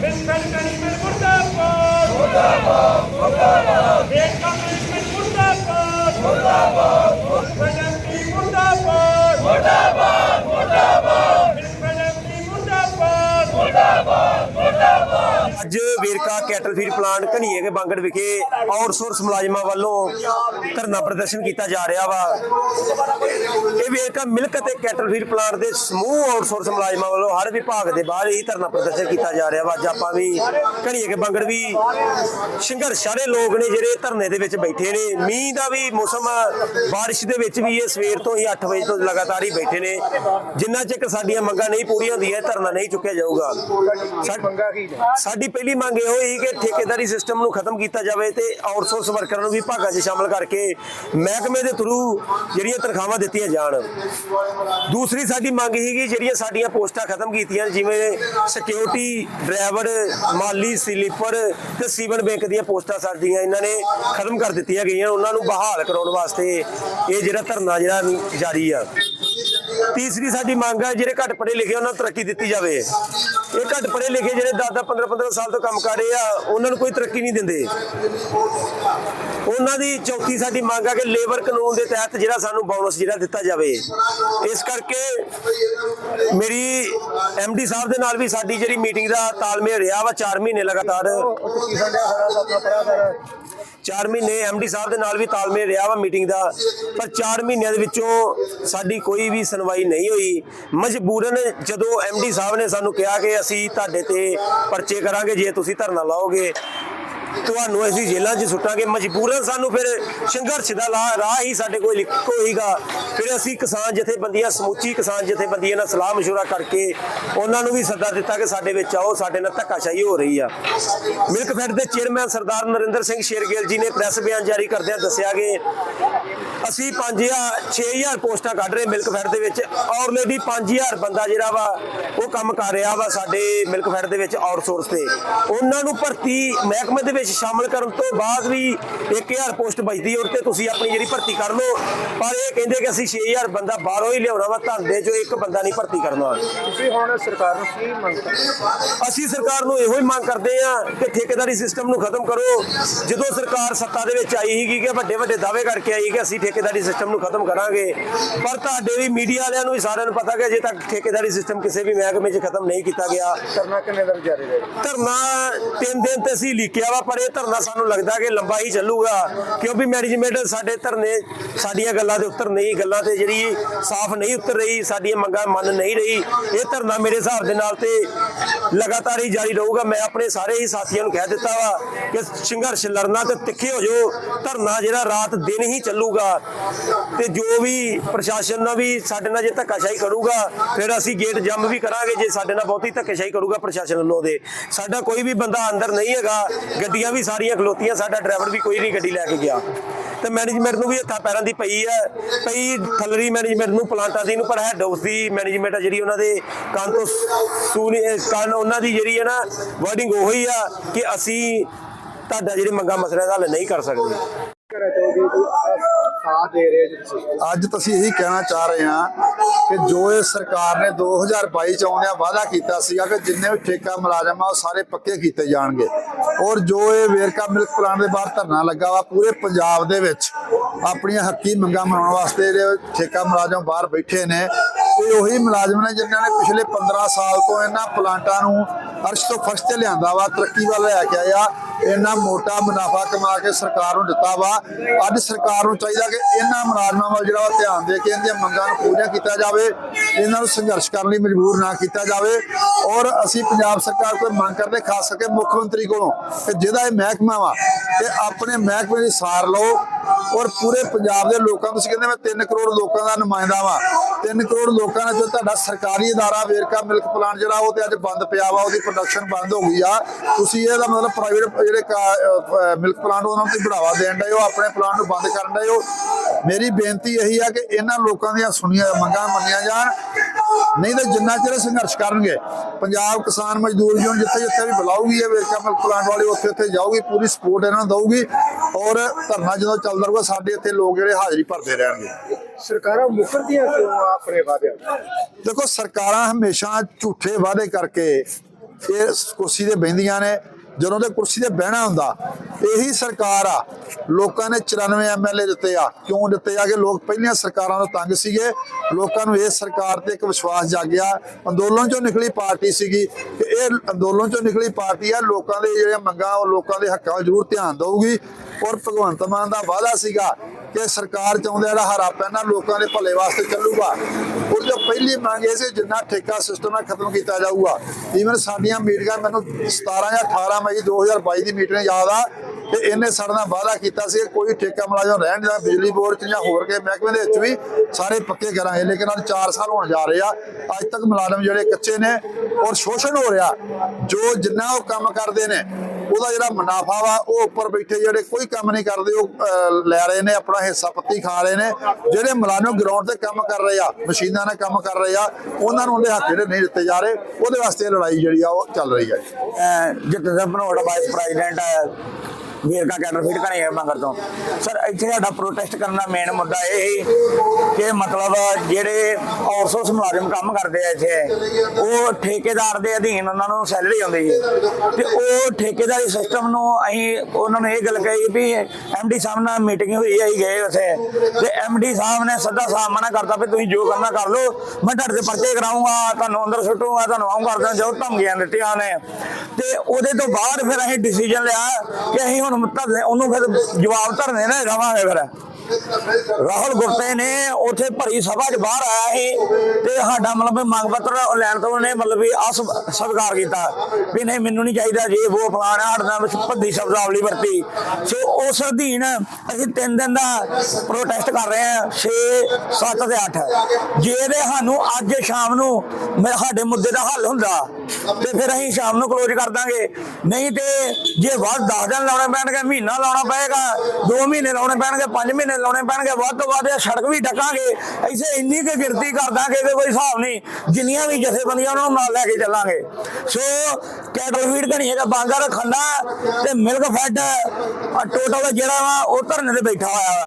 ਮਿਲਖਣ ਕਸ਼ਮੀਰ ਮੁਰਦਾਬਾਦ ਮੁਰਦਾਬਾਦ। ਮੁਰਦਾਬਾਦ ਇੱਕ ਕਸ਼ਮੀਰ ਮੁਰਦਾਬਾਦ ਮੁਰਦਾਬਾਦ ਮੁਰਦਾਬਾਦ ਮੁਰਦਾਬਾਦ ਮੁਰਦਾਬਾਦ ਮੁਰਦਾਬਾਦ ਮੁਰਦਾਬਾਦ ਅੱਜ Verka cattle feed plant Ghaniye Ke Bangar ਵਿਖੇ ਆਊਟਸੋਰਸ ਮੁਲਾਜ਼ਮਾਂ ਵੱਲੋਂ ਧਰਨਾ ਪ੍ਰਦਰਸ਼ਨ ਕੀਤਾ ਜਾ ਰਿਹਾ ਵਾ। ਇਹ ਵੇਰਕਾ ਮਿਲਕ ਅਤੇ ਕੈਟਲਫੀਡ ਪਲਾਂਟ ਦੇ ਸਮੂਹ ਆਊਟਸੋਰਸ ਮੁਲਾਜ਼ਮਾਂ ਵੱਲੋਂ ਹਰ ਵਿਭਾਗ ਦੇ ਬਾਹਰ ਹੀ ਧਰਨਾ ਪ੍ਰਦਰਸ਼ਨ ਕੀਤਾ ਜਾ ਰਿਹਾ ਵਾ। ਅੱਜ ਆਪਾਂ ਵੀ ਘਣੀਏ ਕੇ ਬਾਂਗੜ ਵੀ ਸੰਘਰਸ਼ ਵਾਲੇ ਲੋਕ ਨੇ ਜਿਹੜੇ ਧਰਨੇ ਦੇ ਵਿੱਚ ਬੈਠੇ ਨੇ। ਮੀਂਹ ਦਾ ਵੀ ਮੌਸਮ ਬਾਰਿਸ਼ ਦੇ ਵਿੱਚ ਵੀ ਇਹ ਸਵੇਰ ਤੋਂ ਹੀ 8 ਵਜੇ ਤੋਂ ਲਗਾਤਾਰ ਹੀ ਬੈਠੇ ਨੇ। ਜਿੰਨਾ ਚਿਰ ਸਾਡੀਆਂ ਮੰਗਾਂ ਨਹੀਂ ਪੂਰੀਆਂ ਹੁੰਦੀਆਂ ਧਰਨਾ ਨਹੀਂ ਚੁੱਕਿਆ ਜਾਊਗਾ। ਸਾਡੀ ਪਹਿਲੀ ਮੰਗ ਇਹ ਹੋਈ ਕਿ ਠੇਕੇਦਾਰੀ ਸਿਸਟਮ ਨੂੰ ਖਤਮ ਕੀਤਾ ਜਾਵੇ ਤੇ ਆਊਟਸੋਰਸ ਵਰਕਰਾਂ ਨੂੰ ਵੀ ਭਾਗਾਂ 'ਚ ਸ਼ਾਮਲ ਕਰਕੇ ਮਹਿਕਮੇ ਦੇ ਥਰੂ ਜਿਹੜੀਆਂ ਤਨਖਾਹਾਂ ਦਿੱਤੀਆਂ ਜਾਣ। ਦੂਸਰੀ ਸਾਡੀ ਮੰਗ ਸੀਗੀ ਜਿਹੜੀਆਂ ਸਾਡੀਆਂ ਪੋਸਟਾਂ ਖਤਮ ਕੀਤੀਆਂ, ਜਿਵੇਂ ਸਿਕਿਉਰਿਟੀ ਡਰਾਈਵਰ ਮਾਲੀ ਸਲੀਪਰ ਤੇ ਸੀਵਨ ਬੈਂਕ ਦੀਆਂ ਪੋਸਟਾਂ ਸਾਡੀਆਂ ਇਹਨਾਂ ਨੇ ਖਤਮ ਕਰ ਦਿੱਤੀਆਂ ਗਈਆਂ। ਉਹਨਾਂ ਨੂੰ ਬਹਾਲ ਕਰਾਉਣ ਵਾਸਤੇ ਇਹ ਜਿਹੜਾ ਧਰਨਾ ਜਿਹੜਾ ਜਾਰੀ ਆ। ਤੀਸਰੀ ਸਾਡੀ ਮੰਗ ਹੈ ਜਿਹੜੇ ਘੱਟ ਪੜ੍ਹੇ ਲਿਖੇ ਉਹਨਾਂ ਨੂੰ ਤਰੱਕੀ ਦਿੱਤੀ ਜਾਵੇ। ਇਹ ਘੱਟ ਪੜ੍ਹੇ ਲਿਖੇ ਜਿਹੜੇ 10 10 15 15 ਸਾਲ ਤੋਂ ਕੰਮ ਕਰ ਰਹੇ ਆ, ਉਹਨਾਂ ਨੂੰ ਕੋਈ ਤਰੱਕੀ ਨਹੀਂ ਦਿੰਦੇ। ਉਹਨਾਂ ਦੀ ਚੌਥੀ ਸਾਡੀ ਮੰਗ ਆ ਕਿ ਲੇਬਰ ਕਾਨੂੰਨ ਦੇ ਤਹਿਤ ਜਿਹੜਾ ਸਾਨੂੰ ਬੋਨਸ ਜਿਹੜਾ ਦਿੱਤਾ ਜਾਵੇ। ਇਸ ਕਰਕੇ ਮੇਰੀ ਐਮਡੀ ਸਾਹਿਬ ਦੇ ਨਾਲ ਵੀ ਸਾਡੀ ਜਿਹੜੀ ਮੀਟਿੰਗ ਦਾ ਤਾਲਮੇਲ ਰਿਹਾ ਵਾ 4 ਮਹੀਨੇ ਲਗਾਤਾਰ। 4 ਮਹੀਨੇ ਐਮਡੀ ਸਾਹਿਬ ਦੇ ਨਾਲ ਵੀ ਤਾਲਮੇਲ ਰਿਹਾ ਵਾ ਮੀਟਿੰਗ ਦਾ, ਪਰ 4 ਮਹੀਨਿਆਂ ਦੇ ਵਿੱਚੋਂ ਸਾਡੀ ਕੋਈ ਵੀ ਸੁਣਵਾਈ ਨਹੀਂ ਹੋਈ। ਮਜਬੂਰਨ ਜਦੋਂ ਐਮਡੀ ਸਾਹਿਬ ਨੇ ਸਾਨੂੰ ਕਿਹਾ ਕਿ ਅਸੀਂ ਤੁਹਾਡੇ ਤੇ ਪਰਚੇ ਕਰਾਂਗੇ, ਜੇ ਤੁਸੀਂ ਧਰਨਾ ਲਾਓਗੇ ਤੁਹਾਨੂੰ ਅਸੀਂ ਜੇਲ੍ਹਾਂ 'ਚ ਸੁੱਟਾਂਗੇ ਮਜਬੂਰਨ ਸਾਨੂੰ ਫਿਰ ਸੰਘਰਸ਼ ਦਾ ਲਾ- ਰਾਹ ਹੀ ਸਾਡੇ ਕੋਲ ਇੱਕੋ ਹੀਗਾ ਫਿਰ ਅਸੀਂ ਕਿਸਾਨ ਜਥੇਬੰਦੀਆਂ ਸਮੁੱਚੀ ਕਿਸਾਨ ਜਥੇਬੰਦੀਆਂ ਨਾਲ ਸਲਾਹ مشورہ ਕਰਕੇ ਉਹਨਾਂ ਨੂੰ ਵੀ ਸੱਦਾ ਦਿੱਤਾ ਕਿ ਸਾਡੇ ਵਿੱਚ ਆਓ ਸਾਡੇ ਨਾਲ ਧੱਕਾਸ਼ਾਹੀ ਹੋ ਰਹੀ ਆ ਮਿਲਕ ਫੈਡ ਦੇ ਚੇਅਰਮੈਨ ਸਰਦਾਰ ਨਰਿੰਦਰ ਸਿੰਘ ਸ਼ੇਰਗਿੱਲ ਜੀ ਨੇ ਪ੍ਰੈਸ ਬਿਆਨ ਜਾਰੀ ਕਰਦਿਆਂ ਦੱਸਿਆ ਕਿ ਅਸੀਂ 5000 6000 ਪੋਸਟਾਂ ਕੱਢ ਰਹੇ ਮਿਲਕ ਫੈਡ ਦੇ ਵਿੱਚ ਆਲਰੇਡੀ 5000 ਬੰਦਾ ਜਿਹੜਾ ਵਾ ਉਹ ਕੰਮ ਕਰ ਰਿਹਾ ਵਾ ਸਾਡੇ ਮਿਲਕ ਫੈਡ ਦੇ ਵਿੱਚ ਆਊਟਸੋਰਸ ਤੇ ਉਹਨਾਂ ਨੂੰ ਭਰਤੀ ਮਹਿਕਮੇ ਦੇ ਵਿੱਚ ਸ਼ਾਮਲ ਕਰਨ ਤੋਂ ਬਾਅਦ ਵੀ 1000 ਪੋਸਟ ਬਚਦੀ ਔਰ ਤੇ ਤੁਸੀਂ ਆਪਣੀ ਜਿਹੜੀ ਭਰਤੀ ਕਰ ਲਓ। ਪਰ ਇਹ ਕਹਿੰਦੇ ਕਿ ਅਸੀਂ 6000 ਬੰਦਾ ਬਾਹਰੋਂ ਹੀ ਲਿਆਉਣਾ ਵਾ ਧੰਦੇ 'ਚੋਂ ਇੱਕ ਬੰਦਾ ਨਹੀਂ ਭਰਤੀ ਕਰਨਾ ਤੁਸੀਂ ਹੁਣ ਸਰਕਾਰ ਨੂੰ ਕੀ ਮੰਗ ਕਰਦੇ ਅਸੀਂ ਸਰਕਾਰ ਨੂੰ ਇਹੋ ਹੀ ਮੰਗ ਕਰਦੇ ਆ ਕਿ ਠੇਕੇਦਾਰੀ ਸਿਸਟਮ ਨੂੰ ਖਤਮ ਕਰੋ। ਜਦੋਂ ਸਰਕਾਰ ਸੱਤਾ ਦੇ ਵਿੱਚ ਆਈ ਸੀਗੀ ਕਿ ਵੱਡੇ ਵੱਡੇ ਦਾਅਵੇ ਕਰਕੇ ਆਈ ਕਿ ਅਸੀਂ ਠੇਕੇਦਾਰੀ ਸਿਸਟਮ ਨੂੰ ਖਤਮ ਕਰਾਂਗੇ ਪਰ ਤੁਹਾਡੇ ਵੀ ਮੀਡੀਆ ਵਾਲਿਆਂ ਨੂੰ ਵੀ ਸਾਰਿਆਂ ਨੂੰ ਪਤਾ ਕਿ ਅਜੇ ਤੱਕ ਠੇਕੇਦਾਰੀ ਸਿਸਟਮ ਕਿਸੇ ਵੀ ਮਹਿਕਮੇ 'ਚ ਖਤਮ ਨਹੀਂ ਕੀਤਾ ਗਿਆ। ਕਰਨਾ ਕਿੰਨੇ ਦਿਨ ਜਾਰੀ ਰਹੇਗਾ ਧਰਨਾ ਤਿੰਨ ਦਿਨ ਤੇ ਅਸੀਂ ਲਿਖਿਆ ਵਾ ਪਰ ਇਹ ਧਰਨਾ ਸਾਨੂੰ ਲੱਗਦਾ ਕਿ ਲੰਬਾ ਹੀ ਚੱਲੂਗਾ, ਕਿਉਂਕਿ ਮੈਨੇਜਮੈਂਟ ਸਾਡੇ ਧਰਨੇ, ਸਾਡੀਆਂ ਗੱਲਾਂ ਦੇ ਉੱਤਰ ਨਹੀਂ, ਗੱਲਾਂ ਤੇ ਜਿਹੜੀ ਸਾਫ਼ ਨਹੀਂ ਉਤਰ ਰਹੀ, ਸਾਡੀਆਂ ਮੰਗਾਂ ਮੰਨ ਨਹੀਂ ਰਹੀ। ਇਹ ਧਰਨਾ ਮੇਰੇ ਹਿਸਾਬ ਦੇ ਨਾਲ ਤੇ ਲਗਾਤਾਰ ਹੀ ਜਾਰੀ ਰਹੂਗਾ। ਮੈਂ ਆਪਣੇ ਸਾਰੇ ਹੀ ਸਾਥੀਆਂ ਨੂੰ ਕਹਿ ਦਿੱਤਾ ਵਾ ਕਿ ਸੰਘਰਸ਼ ਲੜਨਾ ਤੇ ਤਿੱਖੇ ਹੋ ਜਾਓ। ਧਰਨਾ ਜਿਹੜਾ ਰਾਤ ਦਿਨ ਹੀ ਚੱਲੂਗਾ ਤੇ ਜੋ ਵੀ ਪ੍ਰਸ਼ਾਸਨ ਨਾਲ ਵੀ ਸਾਡੇ ਨਾਲ ਜੇ ਧੱਕਾਸ਼ਾਹੀ ਕਰੂਗਾ, ਫਿਰ ਅਸੀਂ ਗੇਟ ਜੰਮ ਵੀ ਕਰਾਂਗੇ। ਜੇ ਸਾਡੇ ਨਾਲ ਬਹੁਤੀ ਧੱਕਾਸ਼ਾਹੀ ਕਰੂਗਾ ਪ੍ਰਸ਼ਾਸਨ ਵੱਲੋਂ ਦੇ। ਸਾਡਾ ਕੋਈ ਵੀ ਬੰਦਾ ਅੰਦਰ ਨਹੀਂ ਹੈਗਾ ਗੱਡੀ ਗੱਡੀਆਂ ਵੀ ਸਾਰੀਆਂ ਖਲੋਤੀਆਂ, ਸਾਡਾ ਡਰਾਈਵਰ ਵੀ ਕੋਈ ਨਹੀਂ ਗੱਡੀ ਲੈ ਕੇ ਗਿਆ। ਤੇ ਮੈਨੇਜਮੈਂਟ ਨੂੰ ਵੀ ਹੱਥਾਂ ਪੈਰਾਂ ਦੀ ਪਈ ਹੈ। ਪਈ ਥਲਰੀ ਮੈਨੇਜਮੈਂਟ ਨੂੰ, ਪਲਾਂਟਾਂ ਦੀ ਨੂੰ, ਪਰ ਹੈਡ ਹਾਊਸ ਦੀ ਮੈਨੇਜਮੈਂਟ ਆ ਜਿਹੜੀ ਉਹਨਾਂ ਦੇ ਕੰਨ ਤੋਂ ਸੂਨੀ ਕੰਨ ਉਹਨਾਂ ਦੀ ਜਿਹੜੀ ਹੈ ਨਾ ਵਰਡਿੰਗ ਉਹੀ ਆ ਕਿ ਅਸੀਂ ਤੁਹਾਡਾ ਜਿਹੜੇ ਮੰਗਾ ਮਸਲਿਆਂ ਦਾ ਹੱਲ ਨਹੀਂ ਕਰ ਸਕਦੇ। ਸਾਥ ਦੇ ਰਹੇ ਹੋ ਤੁਸੀਂ। ਅੱਜ ਤੁਸੀਂ ਇਹੀ ਕਹਿਣਾ ਚਾਹ ਰਹੇ ਹਾਂ ਕਿ ਜੋ ਇਹ ਸਰਕਾਰ ਨੇ 2022 ਚ ਆਉਂਦਿਆਂ ਵਾਅਦਾ ਕੀਤਾ ਸੀਗਾ ਕਿ ਜਿੰਨੇ ਵੀ ਠੇਕਾ ਮੁਲਾਜ਼ਮ ਆ ਉਹ ਸਾਰੇ ਪੱਕੇ ਕੀਤੇ ਜਾਣਗੇ। ਔਰ ਜੋ ਇਹ ਵੇਰਕਾ ਮਿਲਕ ਪਲਾਂਟ ਦੇ ਬਾਹਰ ਧਰਨਾ ਲੱਗਾ ਵਾ, ਪੂਰੇ ਪੰਜਾਬ ਦੇ ਵਿੱਚ ਆਪਣੀਆਂ ਹੱਕੀ ਮੰਗਾਂ ਮਨਾਉਣ ਵਾਸਤੇ ਜਿਹੜੇ ਠੇਕਾ ਮੁਲਾਜ਼ਮ ਬਾਹਰ ਬੈਠੇ ਨੇ, ਇਹ ਉਹੀ ਮੁਲਾਜ਼ਮ ਨੇ ਜਿਨ੍ਹਾਂ ਨੇ ਪਿਛਲੇ 15 ਸਾਲ ਤੋਂ ਇਹਨਾਂ ਪਲਾਂਟਾਂ ਨੂੰ ਅਰਸ਼ ਤੋਂ ਫਰਸ਼ ਤੇ ਲਿਆਂਦਾ ਵਾ, ਤਰੱਕੀ ਵੱਲ ਲੈ ਕੇ ਆਇਆ। ਇੰਨਾ ਮੋਟਾ ਮੁਨਾਫਾ ਕਮਾ ਕੇ ਸਰਕਾਰ ਨੂੰ ਦਿੱਤਾ ਵਾ। ਅੱਜ ਸਰਕਾਰ ਨੂੰ ਚਾਹੀਦਾ ਕਿ ਇਹਨਾਂ ਮੁਲਾਜ਼ਮਾਂ ਵੱਲ ਜਿਹੜਾ ਵਾ ਧਿਆਨ ਦੇ ਕੇ ਇਹਨਾਂ ਦੀਆਂ ਮੰਗਾਂ ਨੂੰ ਪੂਰੀਆਂ ਕੀਤਾ ਜਾਵੇ, ਇਹਨਾਂ ਨੂੰ ਸੰਘਰਸ਼ ਕਰਨ ਲਈ ਮਜਬੂਰ ਨਾ ਕੀਤਾ ਜਾਵੇ। ਔਰ ਅਸੀਂ ਪੰਜਾਬ ਸਰਕਾਰ ਕੋਲ ਮੰਗ ਕਰਦੇ, ਖਾਸ ਕਰਕੇ ਮੁੱਖ ਮੰਤਰੀ ਕੋਲੋਂ, ਕਿ ਜਿਹਦਾ ਇਹ ਮਹਿਕਮਾ ਵਾ, ਕਿ ਆਪਣੇ ਮਹਿਕਮੇ ਦੀ ਸਾਰ ਲਓ। ਔਰ ਪੂਰੇ ਪੰਜਾਬ ਦੇ ਲੋਕਾਂ ਨੂੰ, ਤੁਸੀਂ ਕਹਿੰਦੇ ਮੈਂ 3 ਕਰੋੜ ਲੋਕਾਂ ਦਾ ਨੁਮਾਇੰਦਾ ਵਾਂ 3 ਕਰੋੜ ਲੋਕਾਂ ਨੇ ਜੋ ਤੁਹਾਡਾ ਸਰਕਾਰੀ ਅਦਾਰਾ ਵੇਰਕਾ ਮਿਲਕ ਪਲਾਂਟ ਜਿਹੜਾ ਉਹ ਤੇ ਅੱਜ ਬੰਦ ਪਿਆ ਵਾ, ਉਹਦੀ ਪ੍ਰੋਡਕਸ਼ਨ ਬੰਦ ਹੋ ਗਈ ਆ। ਤੁਸੀਂ ਇਹਦਾ ਮਤਲਬ ਪ੍ਰਾਈਵੇਟ ਜਿਹੜੇ ਮਿਲਕ ਪਲਾਂਟ ਉਹਨਾਂ ਨੂੰ ਬੜਾਵਾ ਦੇਣ ਡਏ ਹੋ ਆਪਣੇ ਪਲਾਂਟ ਨੂੰ ਬੰਦ ਕਰਨ ਡਏ ਹੋ। ਮੇਰੀ ਬੇਨਤੀ ਇਹੀ ਆ ਕਿ ਇਹਨਾਂ ਲੋਕਾਂ ਦੀਆਂ ਸੁਣੀਆਂ ਮੰਗਾਂ ਮੰਨੀਆਂ ਜਾਣ। ਨਹੀਂ ਤਾਂ ਜਿੰਨਾ ਚਿਰ ਸੰਘਰਸ਼ ਕਰਨਗੇ ਪੰਜਾਬ ਕਿਸਾਨ ਮਜ਼ਦੂਰ ਯੂਨੀਅਨ ਜਿੱਥੇ ਜਿੱਥੇ ਵੀ ਬੁਲਾਊਗੀ ਇਹ ਵੇਰਕਾ ਮਿਲਕ ਪਲਾਂਟ ਵਾਲੇ ਉੱਥੇ ਉੱਥੇ ਜਾਊਗੀ ਪੂਰੀ ਸਪੋਰਟ ਇਹਨਾਂ ਨੂੰ ਦਊਗੀ ਔਰ ਧਰਨਾ ਜਦੋਂ ਚੱਲਦਾ ਰਹੂਗਾ ਸਾਡੇ ਇੱਥੇ ਲੋਕ ਜਿਹੜੇ ਹਾਜ਼ਰੀ ਭਰਦੇ ਰਹਿਣਗੇ। ਸਰਕਾਰਾਂ ਮੁਕਰਦੀਆਂ ਕਿਉਂ ਆਪਣੇ ਵਾਅਦਿਆਂ ਤੋਂ? ਦੇਖੋ ਸਰਕਾਰਾਂ ਹਮੇਸ਼ਾ ਝੂਠੇ ਵਾਅਦੇ ਕਰਕੇ ਇਹ ਕੁਰਸੀ ਤੇ ਬਹਿੰਦੀਆਂ ਨੇ। ਜਦੋਂ ਤੇ ਕੁਰਸੀ ਤੇ ਬਹਿਣਾ ਹੁੰਦਾ, ਇਹੀ ਸਰਕਾਰ ਆ। ਲੋਕਾਂ ਨੇ 94 ਐਮਐਲਏ ਦਿੱਤੇ ਆ। ਕਿਉਂ ਦਿੱਤੇ ਆ? ਕਿ ਲੋਕ ਪਹਿਲੀਆਂ ਸਰਕਾਰਾਂ ਤੋਂ ਤੰਗ ਸੀਗੇ। ਲੋਕਾਂ ਨੂੰ ਇਸ ਸਰਕਾਰ ਤੇ ਇੱਕ ਵਿਸ਼ਵਾਸ ਜਾਗਿਆ। ਅੰਦੋਲਨ ਚੋਂ ਨਿਕਲੀ ਪਾਰਟੀ ਸੀਗੀ। ਕਿ ਇਹ ਅੰਦੋਲਨ ਚੋਂ ਨਿਕਲੀ ਪਾਰਟੀ ਆ। ਲੋਕਾਂ ਦੇ ਜਿਹੜੇ ਮੰਗਾਂ, ਉਹ ਲੋਕਾਂ ਦੇ ਹੱਕਾਂ ਵੱਲ ਜ਼ਰੂਰ ਧਿਆਨ ਦਊਗੀ। ਔਰ ਭਗਵੰਤ ਮਾਨ ਦਾ ਵਾਅਦਾ ਸੀਗਾ ਕਿ ਸਰਕਾਰ ਚਾਹੁੰਦੇ ਜਿਹੜਾ ਹਰਾ ਪੈਨਾ ਲੋਕਾਂ ਦੇ ਭਲੇ ਵਾਸਤੇ ਚੱਲੂਗਾ। ਉਹ ਜੋ ਪਹਿਲੀ ਮੰਗ ਇਹ ਸੀ ਜਿੰਨਾ ਠੇਕਾ ਸਿਸਟਮ ਹੈ ਖਤਮ ਕੀਤਾ ਜਾਊਗਾ। ਈਵਨ ਸਾਡੀਆਂ ਮੀਟਿੰਗਾਂ ਮੈਨੂੰ 17 ਜਾਂ 18 ਮਈ 2022 ਦੀ ਮੀਟਿੰਗ ਯਾਦ ਆ ਤੇ ਇਹਨੇ ਸਾਡੇ ਨਾਲ ਵਾਅਦਾ ਕੀਤਾ ਸੀ, ਕੋਈ ਠੇਕਾ ਮੁਲਾਜ਼ਮ ਰਹਿਣ ਦਾ ਬਿਜਲੀ ਬੋਰਡ ਚ ਜਾਂ ਹੋਰ ਕੇ ਮਹਿਕਮੇ ਦੇ ਵਿੱਚ ਵੀ ਸਾਰੇ ਪੱਕੇ ਕਰਾਂਗੇ ਲੇਕਿਨ ਅੱਜ 4 ਸਾਲ ਹੋਣ ਜਾ ਰਹੇ ਆ, ਅੱਜ ਤੱਕ ਮੁਲਾਜ਼ਮ ਜਿਹੜੇ ਕੱਚੇ ਨੇ ਔਰ ਸ਼ੋਸ਼ਣ ਹੋ ਰਿਹਾ, ਜੋ ਜਿੰਨਾ ਉਹ ਕੰਮ ਕਰਦੇ ਨੇ, ਉਹਦਾ ਜਿਹੜਾ ਮੁਨਾਫਾ ਵਾ, ਉਹ ਉੱਪਰ ਬੈਠੇ ਜਿਹੜੇ ਕੋਈ ਕੰਮ ਨਹੀਂ ਕਰਦੇ, ਉਹ ਲੈ ਰਹੇ ਨੇ, ਆਪਣਾ ਹਿੱਸਾ ਪੱਤੀ ਖਾ ਰਹੇ ਨੇ, ਜਿਹੜੇ ਮੁਲਾਜ਼ਮ ਗਰਾਊਂਡ ਤੇ ਕੰਮ ਕਰ ਰਹੇ ਆ, ਮਸ਼ੀਨਾਂ ਨਾਲ ਕੰਮ ਕਰ ਰਹੇ ਆ, ਉਹਨਾਂ ਨੂੰ ਉਹਦੇ ਹੱਥ ਜਿਹੜੇ ਨਹੀਂ ਦਿੱਤੇ ਜਾ ਰਹੇ, ਉਹਦੇ ਵਾਸਤੇ ਲੜਾਈ ਜਿਹੜੀ ਆ, ਉਹ ਚੱਲ ਰਹੀ ਹੈ ਜਿੱਤੇ ਦਾ ਬਣਾਉਣਾ ਵਾਈਸ ਪ੍ਰੈਜ਼ੀਡੈਂਟ ਹੈ ਵੇਰਕਾ ਕੈਡਰ ਫੀਡ ਕਰੇ ਹੈ ਮੰਗਰ ਤੋਂ। ਸਰ ਇੱਥੇ ਸਾਡਾ ਪ੍ਰੋਟੈਸਟ ਕਰਨ ਦਾ ਮੇਨ ਮੁੱਦਾ ਇਹ ਸੀ ਕਿ ਮਤਲਬ ਜਿਹੜੇ ਆਊਟਸੋਰਸ ਮੁਲਾਜ਼ਮ ਕੰਮ ਕਰਦੇ ਆ ਇੱਥੇ, ਉਹ ਠੇਕੇਦਾਰ ਦੇ ਅਧੀਨ ਉਹਨਾਂ ਨੂੰ ਸੈਲਰੀ ਆਉਂਦੀ ਹੈ ਤੇ ਉਹ ਠੇਕੇਦਾਰੀ ਸਿਸਟਮ ਨੂੰ ਅਸੀਂ ਉਹਨਾਂ ਨੂੰ ਇਹ ਗੱਲ ਕਹੀ ਵੀ ਐਮਡੀ ਸਾਹਿਬ ਨਾਲ ਮੀਟਿੰਗ ਹੋਈ ਆਈ ਗਏ ਉੱਥੇ। ਤੇ ਐਮਡੀ ਸਾਹਿਬ ਨੇ ਸਿੱਧਾ ਸਾਹ ਮਨਾ ਕਰਤਾ ਵੀ ਤੁਸੀਂ ਜੋ ਕਰਨਾ ਕਰ ਲਓ, ਮੈਂ ਤੁਹਾਡੇ ਤੇ ਪਰਚੇ ਕਰਾਉਂਗਾ ਤੁਹਾਨੂੰ ਅੰਦਰ ਸੁੱਟੂਗਾ, ਤੁਹਾਨੂੰ ਆਉਂ ਕਰਦਾ, ਜੋ ਧਮਕੀਆਂ ਦਿੱਤੀਆਂ ਨੇ ਤੇ ਉਹਦੇ ਤੋਂ ਬਾਅਦ ਫਿਰ ਅਸੀਂ ਡਿਸੀਜਨ ਲਿਆ ਕਿ ਅਸੀਂ ਹੁਣ ਧਰਨੇ ਉਹਨੂੰ ਫਿਰ ਜਵਾਬ ਧਰਨੇ ਨਾ, ਰਵਾਂਗੇ ਫਿਰ। ਰਾਹੁਲ ਗੁਰਤੇ ਨੇ ਉੱਥੇ ਭਰੀ ਸਭਾ 'ਚ ਬਾਹਰ ਆਇਆ ਸੀ ਤੇ ਸਾਡਾ ਮਤਲਬ ਮੰਗ ਪੱਤਰ ਲੈਣ ਤੋਂ ਉਹਨੇ ਮਤਲਬ ਵੀ ਅਸ ਸਵੀਕਾਰ ਕੀਤਾ ਵੀ ਨਹੀਂ, ਮੈਨੂੰ ਨਹੀਂ ਚਾਹੀਦਾ ਜੇ ਉਹ ਫਲਾਣ ਹੈ ਵਿੱਚ ਭੱਦੀ ਸ਼ਬਦਾਵਲੀ ਵਰਤੀ। ਸੋ ਉਸ ਅਧੀਨ ਅਸੀਂ ਤਿੰਨ ਦਿਨ ਦਾ ਪ੍ਰੋਟੈਸਟ ਕਰ ਰਹੇ ਹਾਂ 6 7 ਤੇ 8 ਜੇ ਦੇ ਸਾਨੂੰ ਅੱਜ ਸ਼ਾਮ ਨੂੰ ਮੇ- ਸਾਡੇ ਮੁੱਦੇ ਦਾ ਹੱਲ ਹੁੰਦਾ ਤੇ ਫਿਰ ਅਸੀਂ ਸ਼ਾਮ ਨੂੰ ਕਲੋਜ਼ ਕਰ ਦਾਂਗੇ। ਨਹੀਂ ਤੇ ਜੇ ਵੱਧ 10 ਦਿਨ ਲਾਉਣੇ ਪੈਣਗੇ, ਮਹੀਨਾ ਲਾਉਣਾ ਪਏਗਾ 2 ਮਹੀਨੇ ਲਾਉਣੇ ਪੈਣਗੇ 5 ਮਹੀਨੇ ਲਾਉਣੇ ਪੈਣਗੇ, ਵੱਧ ਤੋਂ ਵੱਧ ਇਹ ਸੜਕ ਵੀ ਢਕਾਂਗੇ ਐਸੇ ਇੰਨੀ ਕੁ ਗਿਣਤੀ ਕਰ ਦਾਂਗੇ ਕਿ ਕੋਈ ਹਿਸਾਬ ਨਹੀਂ, ਜਿੰਨੀਆਂ ਵੀ ਜਥੇਬੰਦੀਆਂ ਉਹਨਾਂ ਨੂੰ ਨਾਲ ਲੈ ਕੇ ਚੱਲਾਂਗੇ। ਸੋ ਕੈਟਲ ਫੀਡ ਘਣੀਏ ਦਾ ਬਾਂਦਰ ਖੰਡਾ ਤੇ ਮਿਲਕ ਫੈਡ ਟੋਟਲ ਜਿਹੜਾ ਵਾ ਉਹ ਧਰਨੇ ਤੇ ਬੈਠਾ ਹੋਇਆ ਵਾ।